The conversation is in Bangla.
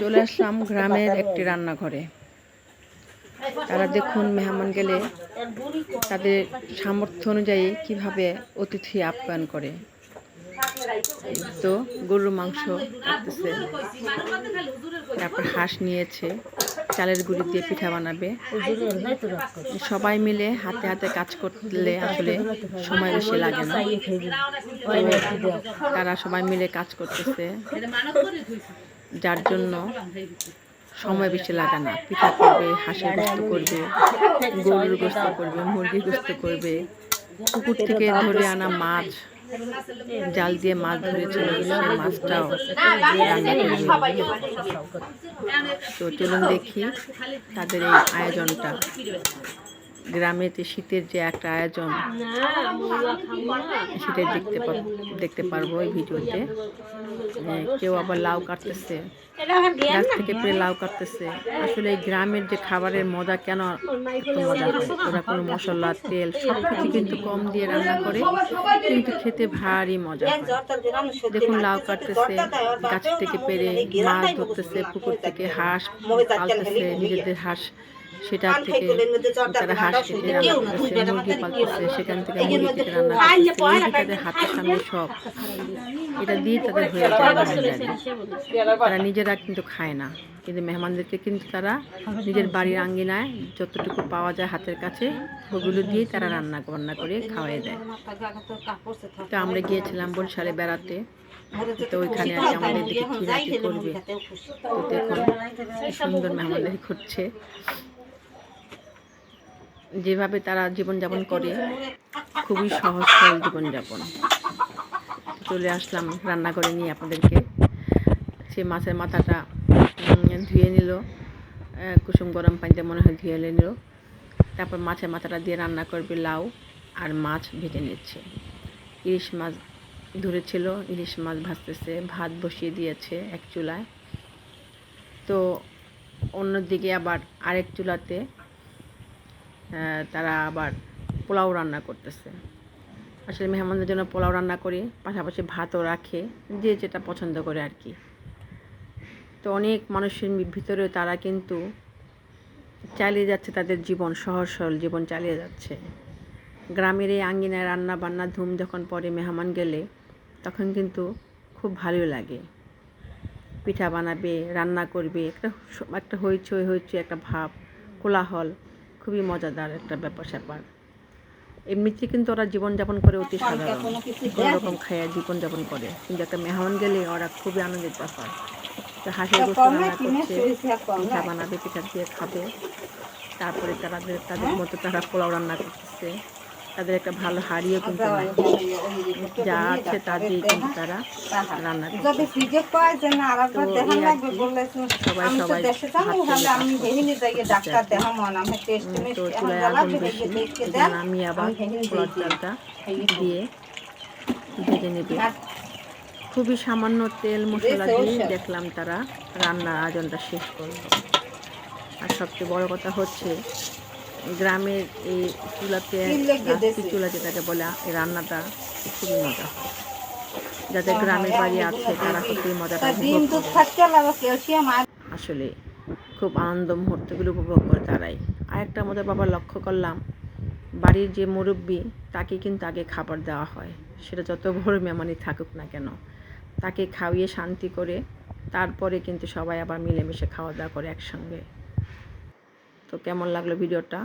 চলে আসলাম গ্রামের একটি রান্নাঘরে। তারা দেখুন মেহমান গেলে তাদের সামর্থ্য অনুযায়ী কীভাবে অতিথি আপ্যায়ন করে। তো গরুর মাংস তারপর হাঁস নিয়েছে, চালের গুঁড়ি দিয়ে পিঠা বানাবে। সবাই মিলে হাতে হাতে কাজ করলে আসলে সময় বেশি লাগে না। তারা সবাই মিলে কাজ করতেছে। যার জন্য সময় বেশি লাগে না। পিঠা করবে, হাঁসের গোস্ত করবে, গরুর গোস্ত করবে, মুরগির গোস্ত করবে। পুকুর থেকে ধরে আনা মাছ জাল দিয়ে মাছ ধরেছিল সেই মাছটাও তো চলুন দেখি তাদের এই আয়োজনটা। গ্রামেতে শীতের যে একটা আয়োজন, সেটা দেখতে দেখতে পারব এই ভিডিওতে। কেউ আবার লাউ কাটতেছে। গাছ থেকে পেয়ে লাউ কাটতেছে। আসলে এই গ্রামের যে খাবারের মজা কেন মজা হয় ওরা কোনো মশলা, তেল সব কিছু কিন্তু কম দিয়ে রান্না করে, কিন্তু খেতে ভারী মজা দেখুন লাউ কাটতেছে, গাছ থেকে পেরে মাছ ধরতেছে, পুকুর থেকে হাঁস পালতেছে, নিজেদের হাঁস সেটা থেকে তারা হাঁস কেটে রান্না মুরগি পালতেছে সেখান থেকে মুরগি কেটে রান্না তাদের হাতের সামনে সব এটা দিয়ে তাদের হয়ে যায় তারা নিজেরা কিন্তু খায় না কিন্তু মেহমানদেরকে কিন্তু তারা নিজের বাড়ির আঙ্গিনায় যতটুকু পাওয়া যায় হাতের কাছে ওগুলো দিয়েই তারা রান্না বান্না করে খাওয়াই দেয়। তো আমরা গিয়েছিলাম বরিশালে বেড়াতে তো ওইখানে আর কি আমাদের দিকে খিরাকি করবে। তো দেখুন সুন্দর মেহমানদারি করছে। যেভাবে তারা জীবনযাপন করে খুবই সহজ সরল জীবনযাপন। চলে আসলাম রান্না করে নিয়ে আপনাদেরকে। সে মাছের মাথাটা ধুয়ে নিল কুসুম গরম পানিতে মনে হয় ধুয়ে নিল। তারপর মাছের মাথাটা দিয়ে রান্না করবে লাউ আর মাছ ভেজে নিচ্ছে। ইলিশ মাছ ধরেছিল ইলিশ মাছ ভাজতেছে ভাত বসিয়ে দিয়েছে এক চুলায়। তো অন্যদিকে আবার আরেক চুলাতে তারা আবার পোলাও রান্না করতেছে। আসলে মেহমানদের জন্য পোলাও রান্না করি, পাশাপাশি ভাতও রাখে, যে যেটা পছন্দ করে আর কি। তো অনেক মানুষের ভিতরেও তারা কিন্তু চালিয়ে যাচ্ছে তাদের জীবন, সহজ সরল জীবন চালিয়ে যাচ্ছে। গ্রামের এই আঙ্গিনায় রান্না বান্না ধুম যখন পরে মেহমান গেলে, তখন কিন্তু খুব ভালো লাগে। পিঠা বানাবে, রান্না করবে, একটা একটা হইচই হইচই, একটা ভাব, কোলাহল। খুবই মজাদার একটা ব্যাপার স্যাপার। এমনিতে কিন্তু ওরা জীবনযাপন করে অতি সাধারণ। কোনো রকম খাইয়া জীবনযাপন করে। কিন্তু একটা মেহমান গেলে ওরা খুবই আনন্দের ব্যাপার। হাঁসের গোস্ত রান্না করছে পিঠা বানাবে পিঠা দিয়ে খাবে। তারপরে তারা তাদের মতো তারা পোলাও রান্না করতেছে। তাদের একটা ভালো হাড়িও কিন্তু নাই। যা আছে তা দিয়ে কিন্তু তারা রান্না তো সবাই আমি সবাই মিস্ট তো চুলায় আগুন বেশি আমি আবার পোলার দিয়ে ভেজে নেবে। খুবই সামান্য তেল মশলা দিয়ে দেখলাম তারা রান্নার আয়োজনটা শেষ করল। আর সবচেয়ে বড় কথা হচ্ছে গ্রামের এই চুলাতে। চুলা যেটাকে বলে এই রান্নাটা খুবই মজা। হয় যাদের গ্রামের বাড়ি আছে তারা খুবই মজাটা আসলে খুব আনন্দ মুহূর্তগুলো উপভোগ করে তারাই। আর একটা মজার বাবা লক্ষ্য করলাম বাড়ির যে মুরব্বী তাকে কিন্তু আগে খাবার দেওয়া হয়। সেটা যত বড় মেমানি থাকুক না কেন তাকে খাওয়িয়ে শান্তি করে তারপরে কিন্তু সবাই আবার মিলেমিশে খাওয়া দাওয়া করে একসঙ্গে। কেমন লাগল ভিডিওটা?